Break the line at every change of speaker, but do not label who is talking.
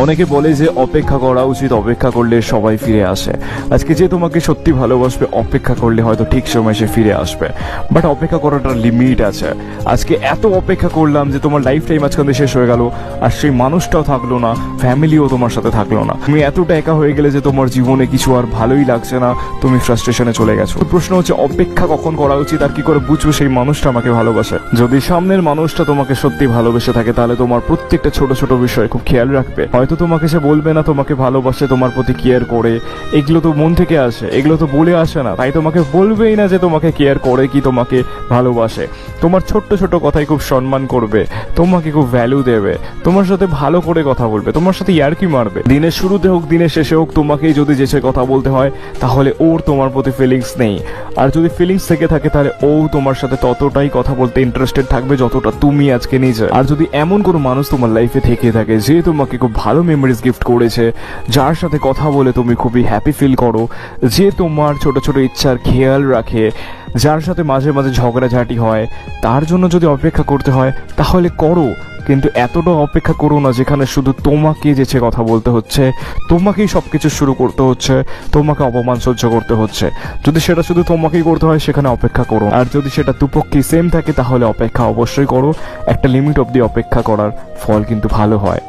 অনেকে বলে যে অপেক্ষা করা উচিত, অপেক্ষা করলে সবাই ফিরে আসে। আজকে যে তোমাকে সত্যি ভালোবাসবে, অপেক্ষা করলে হয়তো ঠিক সময় সে ফিরে আসবে। বাট অপেক্ষা করাটার লিমিট আছে। আজকে এত অপেক্ষা করলাম যে তোমার লাইফ টাইম আজকাল শেষ হয়ে গেল, আর সেই মানুষটাও থাকল না ফ্যামিলিও তোমার সাথে থাকল না। তুমি এতটা একা হয়ে গেলে যে তোমার জীবনে কিছু আর ভালোই লাগছে না, তুমি ফ্রাস্ট্রেশনে চলে গেছো। প্রশ্ন হচ্ছে, অপেক্ষা কখন করা উচিত, আর কি করে বুঝব সেই মানুষটা আমাকে ভালোবাসে? যদি সামনের মানুষটা তোমাকে সত্যি ভালোবেসে থাকে, তাহলে তোমার প্রত্যেকটা ছোট ছোট বিষয় খুব খেয়াল রাখবে। হয়তো তোমাকে সে বলবে না, তোমাকে ভালোবাসে, তোমার প্রতি কেয়ার করে। এগুলো তো মন থেকে আসে, এগুলো তো বলে আসে না। তাই তোমাকে বলবেই না যে তোমাকে কেয়ার করে কি তোমাকে ভালোবাসে। তোমার ছোট্ট ছোট কথাই খুব সম্মান করবে, তোমাকে খুব ভ্যালু দেবে, তোমার সাথে ভালো করে কথা বলবে, তোমার সাথে ইয়ার্কি মারবে। দিনের শুরুতে হোক, দিনের শেষে হোক, তোমাকেই যদি যেসে কথা বলতে হয়, তাহলে ওর তোমার প্রতি ফিলিংস নেই। আর যদি ফিলিংস থেকে থাকে, তাহলে ও তোমার সাথে ততটাই কথা বলতে ইন্টারেস্টেড থাকবে যতটা তুমি আজকে নিজে। আর যদি এমন কোনো মানুষ তোমার লাইফে থেকে থাকে, যে তোমাকে খুব ভালো মেমোরিজ গিফট করেছে। যার সাথে কথা বলে তুমি খুবই হ্যাপি ফিল করো। যে তোমার ছোট ছোট ইচ্ছার খেয়াল রাখে, যার সাথে মাঝে মাঝে ঝগড়াঝাটি হয়, তার জন্য যদি অপেক্ষা করতে হয়, তাহলে করো। কিন্তু এতটা অপেক্ষা করো না যেখানে শুধু তোমাকে যেছে কথা বলতে হচ্ছে, তোমাকেই সব কিছু শুরু করতে হচ্ছে, তোমাকে অপমান সহ্য করতে হচ্ছে। যদি সেটা শুধু তোমাকেই করতে হয়, সেখানে অপেক্ষা করো। আর যদি সেটা দুপক্ষে সেম থাকে, তাহলে অপেক্ষা অবশ্যই করো। একটা লিমিট অবধি অপেক্ষা করার ফল কিন্তু ভালো হয়।